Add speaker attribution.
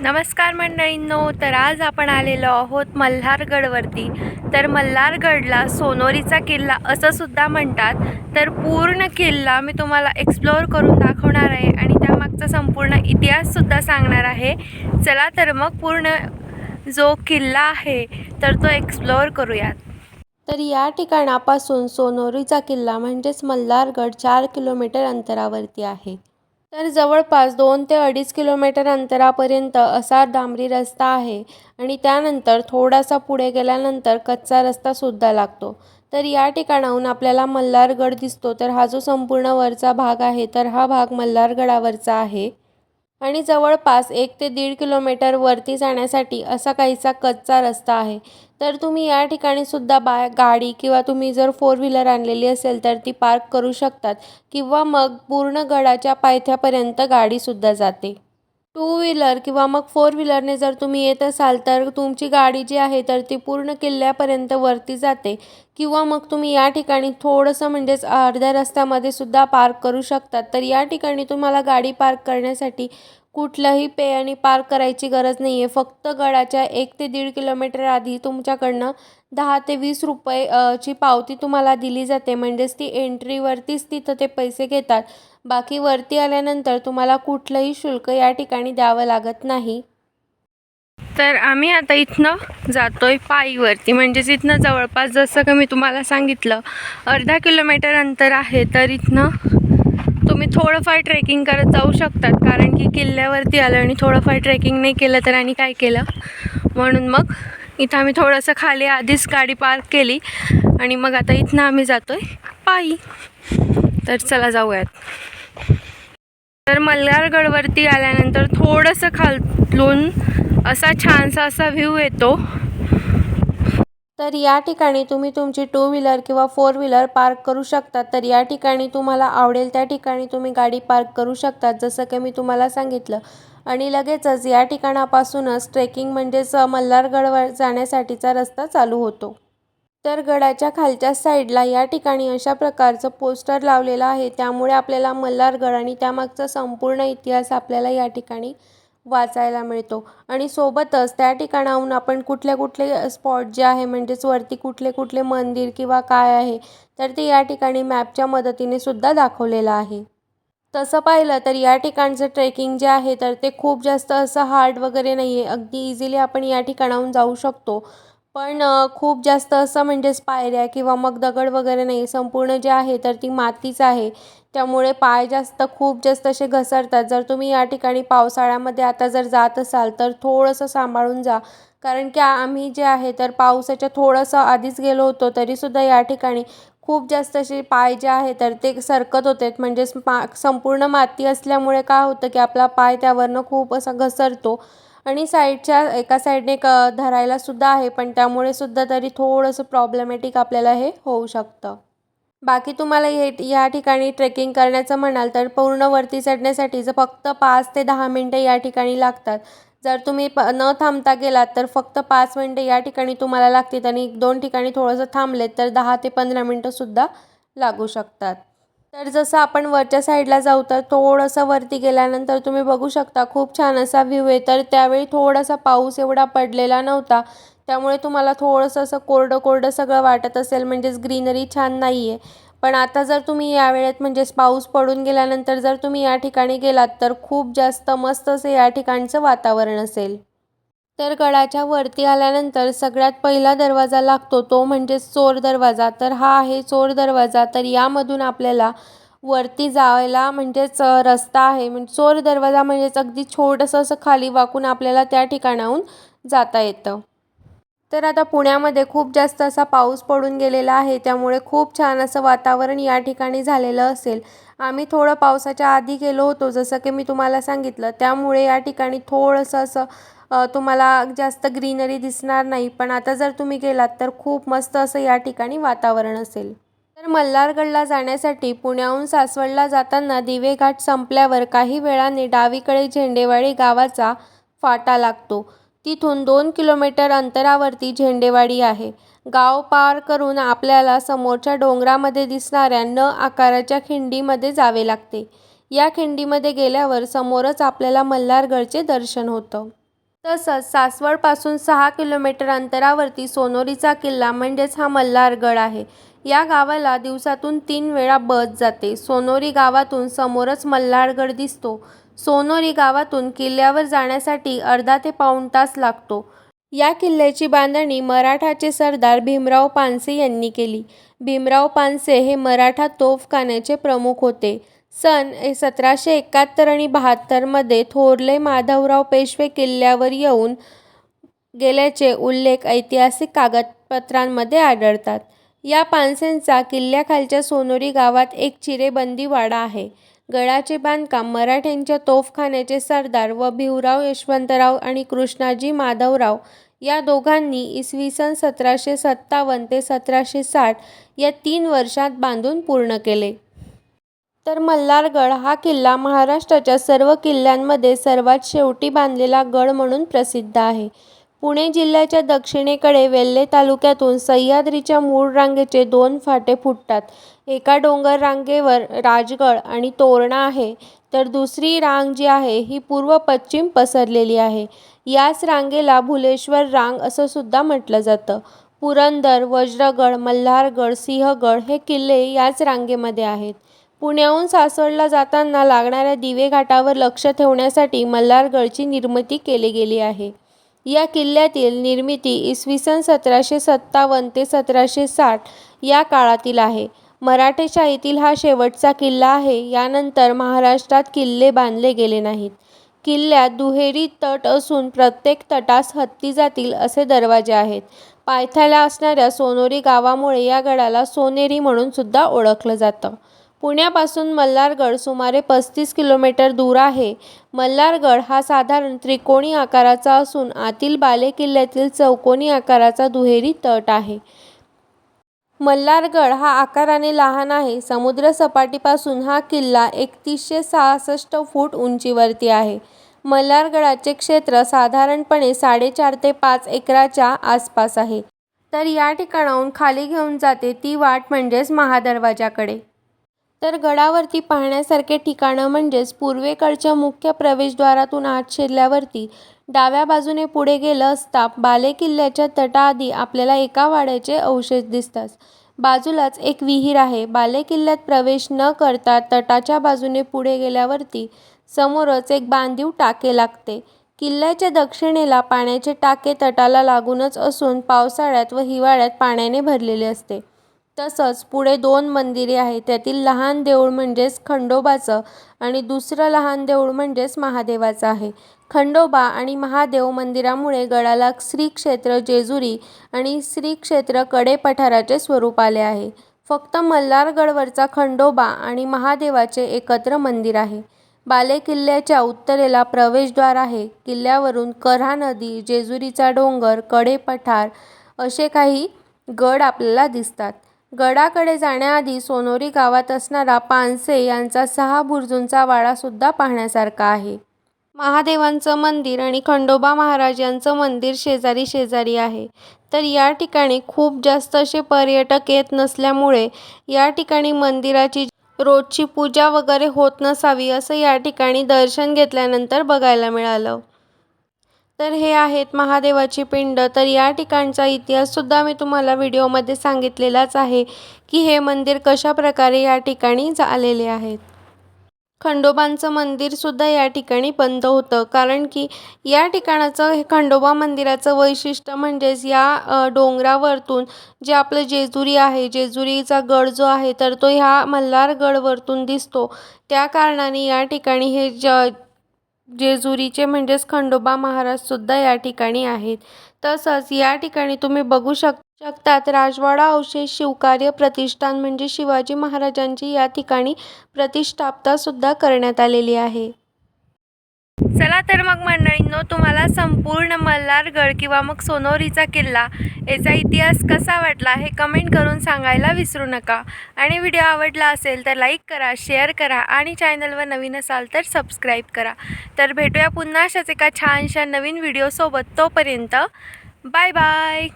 Speaker 1: नमस्कार मंडळींनो तर आज आपण आलेलो आहोत मल्हारगडवरती. तर मल्हारगडला सोनोरीचा किल्ला असं सुद्धा म्हणतात. तर पूर्ण किल्ला मी तुम्हाला एक्सप्लोअर करून दाखवणार आहे आणि त्यामागचा संपूर्ण इतिहाससुद्धा सांगणार आहे. चला तर मग पूर्ण जो किल्ला आहे तर तो एक्सप्लोअर करूयात. तर या ठिकाणापासून सोनोरीचा किल्ला म्हणजेच मल्हारगड चार किलोमीटर अंतरावरती आहे. तर जवळपास दोन ते अडीच किलोमीटर अंतरापर्यंत असा डांबरी रस्ता आहे आणि त्यानंतर थोडासा पुढे गेल्यानंतर कच्चा रस्तासुद्धा लागतो. तर या ठिकाणाहून आपल्याला मल्हारगड दिसतो. तर हा जो संपूर्ण वरचा भाग आहे तर हा भाग मल्हारगडावरचा आहे. आणि जवळपास एक ते दीड किलोमीटर वरती जाण्यासाठी असा काहीसा कच्चा रस्ता आहे. तर तुम्ही या ठिकाणी सुद्धा बा गाडी किंवा तुम्ही जर फोर व्हीलर आणलेली असेल तर ती पार्क करू शकतात. किंवा मग पूर्ण गडाच्या पायथ्यापर्यंत गाडीसुद्धा जाते. टू व्हीलर किंवा मग फोर व्हीलरने जर तुम्ही येत असाल तर तुमची गाडी जी आहे तर ती पूर्ण किल्ल्यापर्यंत वरती जाते. किंवा मग तुम्ही या ठिकाणी थोडंसं म्हणजेच अर्ध्या रस्त्यामध्ये सुद्धा पार्क करू शकतात. तर या ठिकाणी तुम्हाला गाडी पार्क करण्यासाठी कुठलंही पे आणि पार्क करायची गरज नाही आहे फक्त गडाच्या एक ते दीड किलोमीटर आधी तुमच्याकडनं दहा ते वीस रुपये ची पावती तुम्हाला दिली जाते. म्हणजेच ती एंट्रीवरतीच तिथं ते पैसे घेतात. बाकी वरती आल्यानंतर तुम्हाला कुठलंही शुल्क या ठिकाणी द्यावं लागत नाही. तर आम्ही आता इथनं जातो आहे पायीवरती. म्हणजेच इथनं जवळपास जसं का मी तुम्हाला सांगितलं अर्धा किलोमीटर अंतर आहे. तर इथनं तुम्ही थोडंफार ट्रेकिंग करत जाऊ शकतात. कारण की किल्ल्यावरती आलं आणि थोडंफार ट्रेकिंग नाही केलं तर आणि काय केलं? म्हणून मग इथं आम्ही थोडंसं खाली आधीच गाडी पार्क केली. आणि मग आता इथनं आम्ही जातो आहे पायी. तर चला जाऊयात. तर मल्हारगडवरती आल्यानंतर थोडंसं खालून असा छानसा असा व्ह्यू येतो. तर या ठिकाणी तुम्ही तुमची टू व्हीलर किंवा फोर व्हीलर पार्क करू शकता. तर या ठिकाणी तुम्हाला आवडेल त्या ठिकाणी तुम्ही गाडी पार्क करू शकतात जसं की मी तुम्हाला सांगितलं. आणि लगेचच या ठिकाणापासूनच ट्रेकिंग म्हणजेच मल्हारगडवर जाण्यासाठीचा रस्ता चालू होतो. तर गडाच्या खालच्या साईडला या ठिकाणी अशा प्रकारचं पोस्टर लावलेलं आहे. त्यामुळे आपल्याला मल्हारगड आणि त्यामागचा संपूर्ण इतिहास आपल्याला या ठिकाणी वाचायला मिळतो. आणि सोबतच त्या ठिकाणाहून आपण कुठले कुठले स्पॉट जे आहे म्हणजेच वरती कुठले कुठले मंदिर किंवा काय आहे तर ते या ठिकाणी मॅपच्या मदतीने सुद्धा दाखवलेलं आहे. तसं पाहिलं तर या ठिकाणचं ट्रेकिंग जे आहे तर ते खूप जास्त असं हार्ड वगैरे नाही आहे अगदी इझिली आपण या ठिकाणाहून जाऊ शकतो. पण खूप जास्त असं म्हणजेच पायऱ्या किंवा मग दगड वगैरे नाही संपूर्ण जे आहे तर ती मातीच आहे. त्यामुळे पाय जास्त खूप जास्त असे घसरतात. जर तुम्ही या ठिकाणी पावसाळ्यामध्ये आता जर जात असाल तर थोडंसं सांभाळून जा. कारण की आम्ही जे आहे तर पावसाच्या थोडंसं आधीच गेलो होतो तरीसुद्धा या ठिकाणी खूप जास्त असे पाय जे आहे तर ते सरकत होते म्हणजेच मा संपूर्ण माती असल्यामुळे काय होतं की आपला पाय त्यावरनं खूप असा घसरतो. आणि साईडच्या एका साईडने क धरायला सुद्धा आहे पण त्यामुळे सुद्धा तरी थोडंसं प्रॉब्लेमॅटिक आपल्याला हे होऊ शकतं. बाकी तुम्हाला हे या ठिकाणी ट्रेकिंग करण्याचं म्हणाल तर पूर्ण वरती चढण्यासाठी जर फक्त पाच ते दहा मिनटं या ठिकाणी लागतात. जर तुम्ही प न थांबता गेलात तर फक्त पाच मिनटं या ठिकाणी तुम्हाला लागतील आणि एक दोन ठिकाणी थोडंसं थांबलेत तर दहा ते पंधरा मिनटंसुद्धा लागू शकतात. तर जसं आपण वरच्या साईडला जाऊ तर थोडंसं वरती गेल्यानंतर तुम्ही बघू शकता खूप छान असा व्ह्यू आहे. तर त्यावेळी थोडासा पाऊस एवढा पडलेला नव्हता. त्यामुळे तुम्हाला थोडंसं असं कोरडं कोरडं सगळं वाटत असेल म्हणजेच ग्रीनरी छान नाही आहे पण आता जर तुम्ही या वेळेत म्हणजेच पाऊस पडून गेल्यानंतर जर तुम्ही या ठिकाणी गेलात तर खूप जास्त मस्त असं या ठिकाणचं वातावरण असेल. तर गडाच्या वरती आल्यानंतर सगळ्यात पहिला दरवाजा लागतो तो म्हणजे चोर दरवाजा. तर हा आहे चोर दरवाजा. तर यामधून आपल्याला वरती जायला म्हणजेच रस्ता आहे. म्हणजे चोर दरवाजा म्हणजेच अगदी छोटंसं असं खाली वाकून आपल्याला त्या ठिकाणाहून जाता येतं. तर आता पुण्यामध्ये खूप जास्त असा पाऊस पडून गेलेला आहे. त्यामुळे खूप छान असं वातावरण या ठिकाणी झालेलं असेल. आम्ही थोडं पावसाच्या आधी गेलो होतो जसं की मी तुम्हाला सांगितलं. त्यामुळे या ठिकाणी थोडंसं असं तुम्हाला जास्त ग्रीनरी दिसणार नाही. पण आता जर तुम्ही गेलात तर खूप मस्त असं या ठिकाणी वातावरण असेल. तर मल्हारगडला जाण्यासाठी पुण्याहून सासवडला जाताना दिवे घाट संपल्यावर काही वेळाने डावीकडे झेंडेवाडी गावाचा फाटा लागतो. तिथून दोन किलोमीटर अंतरावरती झेंडेवाडी आहे. गाव पार करून आपल्याला समोरच्या डोंगरामध्ये दिसणाऱ्या न आकाराच्या खिंडीमध्ये जावे लागते. या खिंडीमध्ये गेल्यावर समोरच आपल्याला मल्हारगडचे दर्शन होतं. तसंच सासवडपासून सहा किलोमीटर अंतरावरती सोनोरीचा किल्ला म्हणजेच हा मल्हारगड आहे. या गावाला दिवसातून तीन वेळा बस जाते. सोनोरी गावातून समोरच मल्हारगड दिसतो. सोनोरी गावातून किल्ल्यावर जाण्यासाठी अर्धा ते पाऊण तास लागतो. या किल्ल्याची बांधणी मराठाचे सरदार भीमराव पानसे यांनी केली. भीमराव पानसे हे मराठा तोफखान्याचे प्रमुख होते. सन सतराशे एकाहत्तर आणि बहात्तरमध्ये थोरले माधवराव पेशवे किल्ल्यावर येऊन गेल्याचे उल्लेख ऐतिहासिक कागदपत्रांमध्ये आढळतात. या पानसेंचा किल्ल्याखालच्या सोनोरी गावात एक चिरेबंदी वाडा आहे. गडाचे बांधकाम मराठ्यांच्या तोफखान्याचे सरदार व भिवराव यशवंतराव आणि कृष्णाजी माधवराव या दोघांनी इसवी सन सतराशे सत्तावन्न ते सतराशे साठ या तीन वर्षात बांधून पूर्ण केले. तर मल्हारगड हा किल्ला महाराष्ट्राच्या सर्व किल्ल्यांमध्ये सर्वात शेवटी बांधलेला गड म्हणून प्रसिद्ध आहे. पुणे जिल्ह्याच्या दक्षिणेकडे वेल्हे तालुक्यातून सह्याद्रीच्या मूळ रांगेचे दोन फाटे फुटतात. एका डोंगर रांगेवर राजगड आणि तोरणा आहे तर दुसरी रांग जी आहे ही पूर्व पश्चिम पसरलेली आहे. याच रांगेला भुलेश्वर रांग असं सुद्धा म्हटलं जातं. पुरंदर वज्रगड मल्हारगड सिंहगड हे किल्ले याच रांगेमध्ये आहेत. पुण्याहून सासवडला जाताना लागणाऱ्या दिवे घाटावर लक्ष ठेवण्यासाठी मल्हारगडची निर्मिती केली गेली आहे. या किल्ल्यातील निर्मिती इसवी सन सतराशे सत्तावन्न ते सतराशे साठ या काळातील आहे. मराठेशाहीतील हा शेवटचा किल्ला आहे. यानंतर महाराष्ट्रात किल्ले बांधले गेले नाहीत. किल्ल्यात दुहेरी तट असून प्रत्येक तटास हत्ती जातील असे दरवाजे आहेत. पायथ्याला असणाऱ्या सोनोरी गावामुळे या गडाला सोनेरी म्हणून सुद्धा ओळखलं जातं. पुण्यापासून मल्हारगड सुमारे पस्तीस किलोमीटर दूर आहे. मल्हारगड हा साधारण त्रिकोणी आकाराचा असून आतील बालेकिल्ल्यातील चौकोनी आकाराचा दुहेरी तट आहे. मल्हारगड हा आकाराने लहान आहे. समुद्रसपाटीपासून हा किल्ला एकतीसशे सहासष्ट फूट उंचीवरती आहे. मल्हारगडाचे क्षेत्र साधारणपणे साडेचार ते पाच एकराच्या आसपास आहे. तर या ठिकाणाहून खाली घेऊन जाते ती वाट म्हणजेच महादरवाजाकडे. तर गडावरती पाहण्यासारखे ठिकाणं म्हणजेच पूर्वेकडच्या मुख्य प्रवेशद्वारातून आत शिरल्यावरती डाव्या बाजूने पुढे गेलं असता बालेकिल्ल्याच्या तटाआधी आपल्याला एका वाड्याचे अवशेष दिसतात. बाजूलाच एक विहीर आहे. बालेकिल्ल्यात प्रवेश न करता तटाच्या बाजूने पुढे गेल्यावरती समोरच एक बांधीव टाके लागते. किल्ल्याच्या दक्षिणेला पाण्याचे टाके तटाला लागूनच असून पावसाळ्यात व हिवाळ्यात पाण्याने भरलेले असते. तसंच पुढे दोन मंदिरे आहेत. त्यातील लहान देऊळ म्हणजेच खंडोबाचं आणि दुसरं लहान देऊळ म्हणजेच महादेवाचं आहे. खंडोबा आणि महादेव मंदिरामुळे गडाला श्री क्षेत्र जेजुरी आणि श्री क्षेत्रकडे पठाराचे स्वरूप आले आहे. फक्त मल्हारगडवरचा खंडोबा आणि महादेवाचे एकत्र मंदिर आहे. बालेकिल्ल्याच्या उत्तरेला प्रवेशद्वार आहे. किल्ल्यावरून कऱ्हा नदी जेजुरीचा डोंगरकडे पठार असे काही गड आपल्याला दिसतात. गडाकडे जाण्याआधी सोनोरी गावात असणारा पानसे यांचा सहा बुरुजांचा वाडासुद्धा पाहण्यासारखा आहे. महादेवांचं मंदिर आणि खंडोबा महाराज यांचं मंदिर शेजारी शेजारी आहे. तर या ठिकाणी खूप जास्त असे पर्यटक येत नसल्यामुळे या ठिकाणी मंदिराची रोजची पूजा वगैरे होत नसावी असं या ठिकाणी दर्शन घेतल्यानंतर बघायला मिळालं. तर हे आहेत महादेवाची पिंड. तर या ठिकाणचा इतिहाससुद्धा मी तुम्हाला व्हिडिओमध्ये सांगितलेलाच आहे की हे मंदिर कशा प्रकारे या ठिकाणी झालेले आहेत. खंडोबांचं मंदिरसुद्धा या ठिकाणी बंद होतं. कारण की या ठिकाणाचं हे खंडोबा मंदिराचं वैशिष्ट्य म्हणजेच या डोंगरावरतून जे आपलं जेजुरी आहे जेजुरीचा गड जो आहे तर तो ह्या मल्हारगडवरतून दिसतो. त्या कारणाने या ठिकाणी हे ज जेजुरीचे म्हणजेच खंडोबा महाराजसुद्धा या ठिकाणी आहेत. तसंच या ठिकाणी तुम्ही बघू शक शकतात राजवाडा अवशेष शिवकार्य प्रतिष्ठान म्हणजे शिवाजी महाराजांची या ठिकाणी प्रतिष्ठापनासुद्धा करण्यात आलेली आहे. चला तर मग मंडळींनो तुम्हाला संपूर्ण मल्हारगड किंवा मग सोनोरीचा किल्ला याचा इतिहास कसा वाटला हे कमेंट करून सांगायला विसरू नका. आणि व्हिडिओ आवडला असेल तर लाईक करा शेअर करा आणि चॅनलवर नवीन असाल तर सबस्क्राईब करा. तर भेटूया पुन्हा अशाच एका छानशा नवीन व्हिडिओसोबत तोपर्यंत बाय बाय!